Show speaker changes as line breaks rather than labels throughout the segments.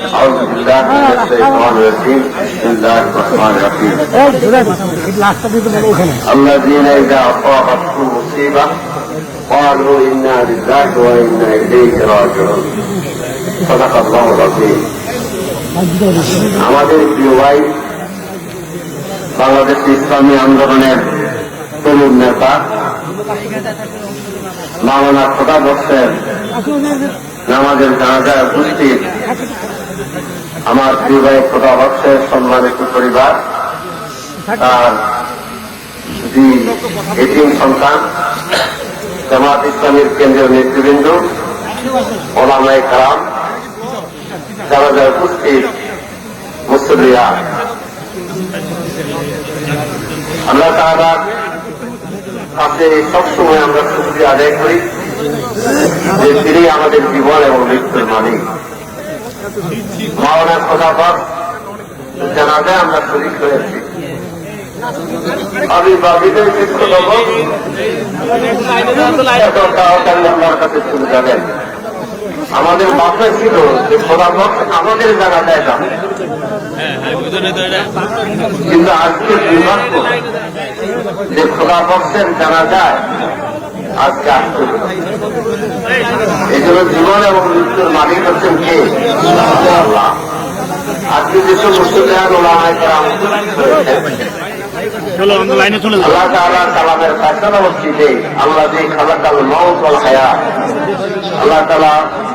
أعوذ بالله من الشيطان الرجيم بسم الله الرحمن الرحيم الذين إذا أصابتهم مصيبة قالوا إنا لله وإنا إليه راجعون صدق الله العظيم আমাদের প্রিয় ভাই বাংলাদেশ ইসলামী আন্দোলনের তরুণ নেতা মাওলানা খোদা বক্সের নামাজের জানাজায় উপস্থিত আমার প্রিয় ভাই খোদা বক্সের সম্মানিত পরিবার। তার দুই এটিম সন্তান, জামাত ইসলামের কেন্দ্রীয় নেতৃবৃন্দ ওলামাই কালাম যারা যারা উপস্থিত মুসলিয়া আমরা তারা কাছে সবসময় আমরা শুক্রিয়া আদায় করি যে তিনি আমাদের জীবন এবং মৃত্যুর মালিক। মাওলার খোদাবাদ জানাতে আমরা শরীর হয়েছি আমি বাবিদের শিক্ষক হব আমার কাছে চলে যাবেন। আমাদের মাথায় ছিল যে খোদাবক আমাদের জায়গাটায় যাবে কিন্তু আজকে দুর্ভাগ্য যে খোদা বক্সের জানা যায় আজকে আসতে। এই জন্য জীবন এবং মৃত্যুর মালিক হচ্ছেন কে? আল্লাহ আজকে যেসব মুসলিম ওলামায় আল্লাহ কালামের আল্লাহ যে খালাকাল মৌত হায়াত আল্লাহ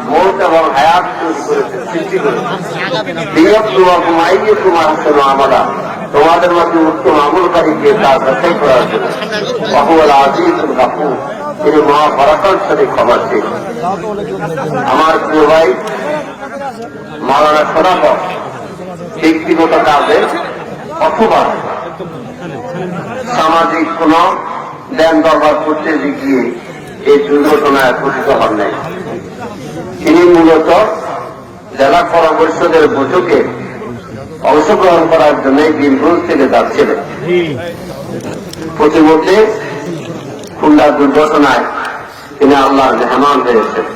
মৌত এবং হায়াত তৈরি সৃষ্টি তোমাদের মধ্যে উত্তম আমলকারীকে তা যাচাই করার জন্য। আজিজুল গাফুর। তিনি মহা পরাক্রমশালী ক্ষমাশীল আমার প্রিয় ভাই, মাওলানা সনাতক ব্যক্তিগত কাজে অথবা সামাজিক কোন জ্ঞান দরবার করতে গিয়ে এই দুর্ঘটনায় পতিত হন নাই। তিনি মূলত জেলা পরিষদের বৈঠকে অংশগ্রহণ করার জন্য বীরভূম থেকে যাচ্ছিলেন। প্রতিমধ্যে খুলনার দুর্ঘটনায় তিনি আল্লাহর মেহমান হয়েছেন।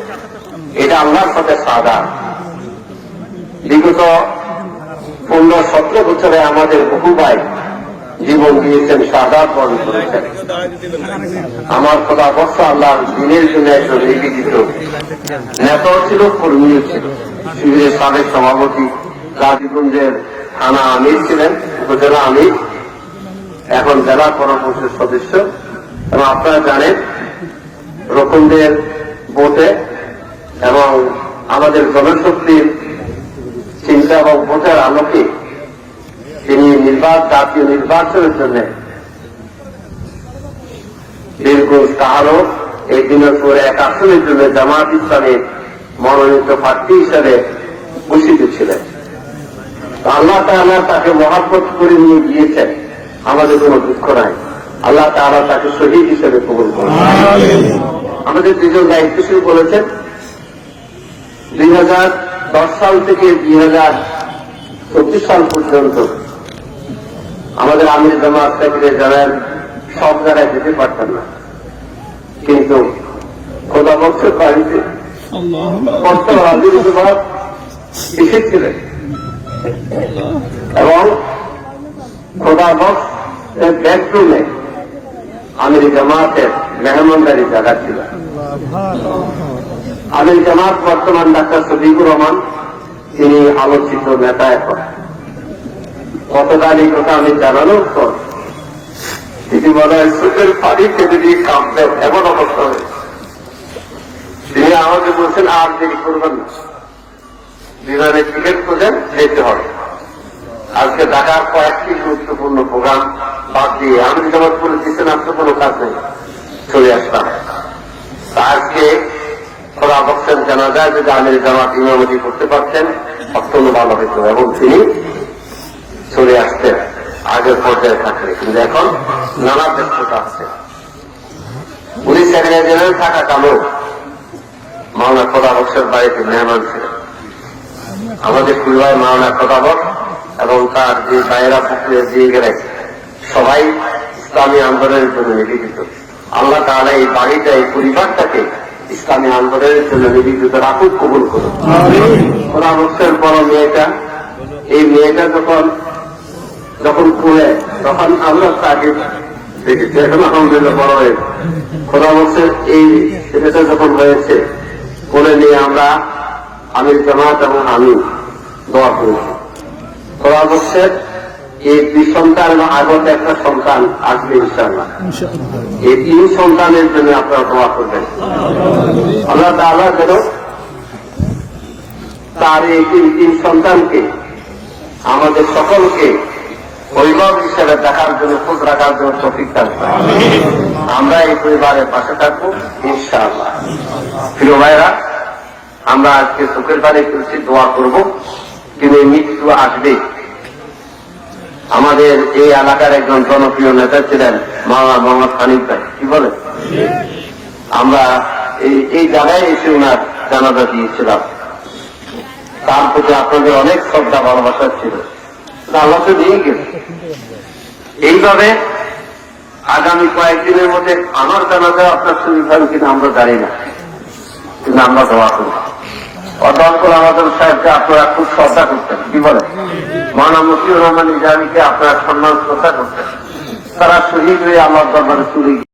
এটা আল্লাহর সাথে সাদা। বিগত পনেরো, সতেরো বছরে আমাদের বহু ভাই জীবন দিয়েছেন, সাদা বরণ করেছেন। আমার কথা অবশ্য আল্লাহ দিনের জন্য একজন নিবেদিত নেতাও ছিল কর্মীও ছিল। শিবিরের সাবেক সভাপতি রাজগঞ্জের থানা আমির ছিলেন, উপজেলা আমির। এখন জেলা পরামর্শের সদস্য। এবং আপনারা জানেন রকমদের ভোটে এবং আমাদের জনশক্তির চিন্তা এবং ভোটের আলোকে তিনি নির্বাচন জাতীয় নির্বাচনের জন্য বীরগঞ্জ কাহারও এই দিনের পরে এক আসনের জন্য জামাত ইসলামের মনোনীত প্রার্থী হিসাবে ঘোষিত ছিলেন। আল্লাহ তাকে মহাব্বত করে নিয়ে গিয়েছেন। আমাদের কোনো দুঃখ নাই। আল্লাহ তাআলা তাকে শহীদ হিসেবে কবুল করেন। আমাদের দুজন দায়িত্বশীল বলেছেন দুই হাজার দশ সাল থেকে দুই হাজার চব্বিশ সাল পর্যন্ত আমাদের আমির জামাত থেকে জানান সব জায়গায় যেতে পারতেন না। কিন্তু খোদা বছর বাড়িতে এসেছিলেন। এবং খোদা বক্স বেডরুমে আমির জামাতের মেহমানদারি জায়গা ছিল আমির জামাত বর্তমান ডাক্তার সদিকুর রহমান, তিনি আলোচিত নেতা এখন। গতকাল কথা আমি জানানোর পর তিনি বলে সুখের পানি কেটে দিয়ে কাঁপতেন এমন অবস্থা হয়েছে। তিনি আমাকে বলছেন, আর দেরি করবেন না। বিমানে টিকিট খোঁজেন যেতে হবে। আজকে ঢাকার কয়েকটি গুরুত্বপূর্ণ প্রোগ্রাম বাদ দিয়ে আমি যেমন করে দিচ্ছেন আপনার কোনো কাজ নেই। চলে আসলাম। তা আজকে ওরা বক্সেন জানা যায় যে আমির জামাত ইমামতি করতে পারছেন অত্যন্ত ভালো হইত এবং তিনি চলে আসতেন আগের পর্যায়ে থাকলে। কিন্তু এখন নানা ব্যস্ততা আছে। পুলিশ সেক্রেটারি জেনারেল থাকা কালো মাওনা খোদাবক্সের বাড়িতে মেহমান ছিলেন। আমাদের পরিবার মাওনা খোদাবক এবং তার যে বাইরা পুকুরে দিয়ে গেলে সবাই ইসলামী আন্দোলনের জন্য নিবেদিত। আল্লাহ তাহলে এই বাড়িটা এই পরিবারটাকে ইসলামী আন্দোলনের জন্য নিবেদিত রাখুক কবুল করুন বড় মেয়েটা এই মেয়েটা যখন যখন খুলে তখন আমরা তাকে দেখেছি। এখন আলহামদুলিল্লাহ বড় হয়েছে খোদা বলছে এই ছেলেটা যখন হয়েছে কোলে নিয়ে আমরা আমির জামাত এবং আমি দোয়া করেছি বলছে এই দুই সন্তান এবং আগত একটা সন্তান আসবে ইনশাল্লাহ এই তিন সন্তানের জন্য আপনারা দোয়া করবেন। আল্লাহ যেন তার এই তিন তিন সন্তানকে আমাদের সকলকে অভিভাবক হিসেবে দেখার জন্য খোঁজ রাখার জন্য টপিক থাকবে আমরা এই পরিবারের পাশে থাকব ইনশাআল্লাহ। প্রিয় ভাইরা আমরা আজকে চোখের বাড়ি করছি দোয়া করব। কিন্তু মৃত্যু আসবে। আমাদের এই এলাকার একজন জনপ্রিয় নেতা ছিলেন মামা মোহাম্মদ হানিফ ভাই। কি বলে আমরা এই জায়গায় এসে ওনার জানাজা দিয়েছিলাম। তার প্রতি আপনাদের অনেক শ্রদ্ধা, ভালোবাসা ছিল। আল্লাহ তো নিয়ে গেছে। এইভাবে আগামী কয়েকদিনের মধ্যে আমার জানাতে আপনার শরীর হবে কিনা আমরা জানি না। কিন্তু আমরা দোয়া করি। অতঃপর আমাদের সাহেবকে আপনারা খুব শ্রদ্ধা করতেন। কি বলেন? মানা মুসিউর রহমান ইজামিকে আপনারা সম্মান শ্রদ্ধা করতেন তারা শহীদ হয়ে আমার দরবারে গিয়ে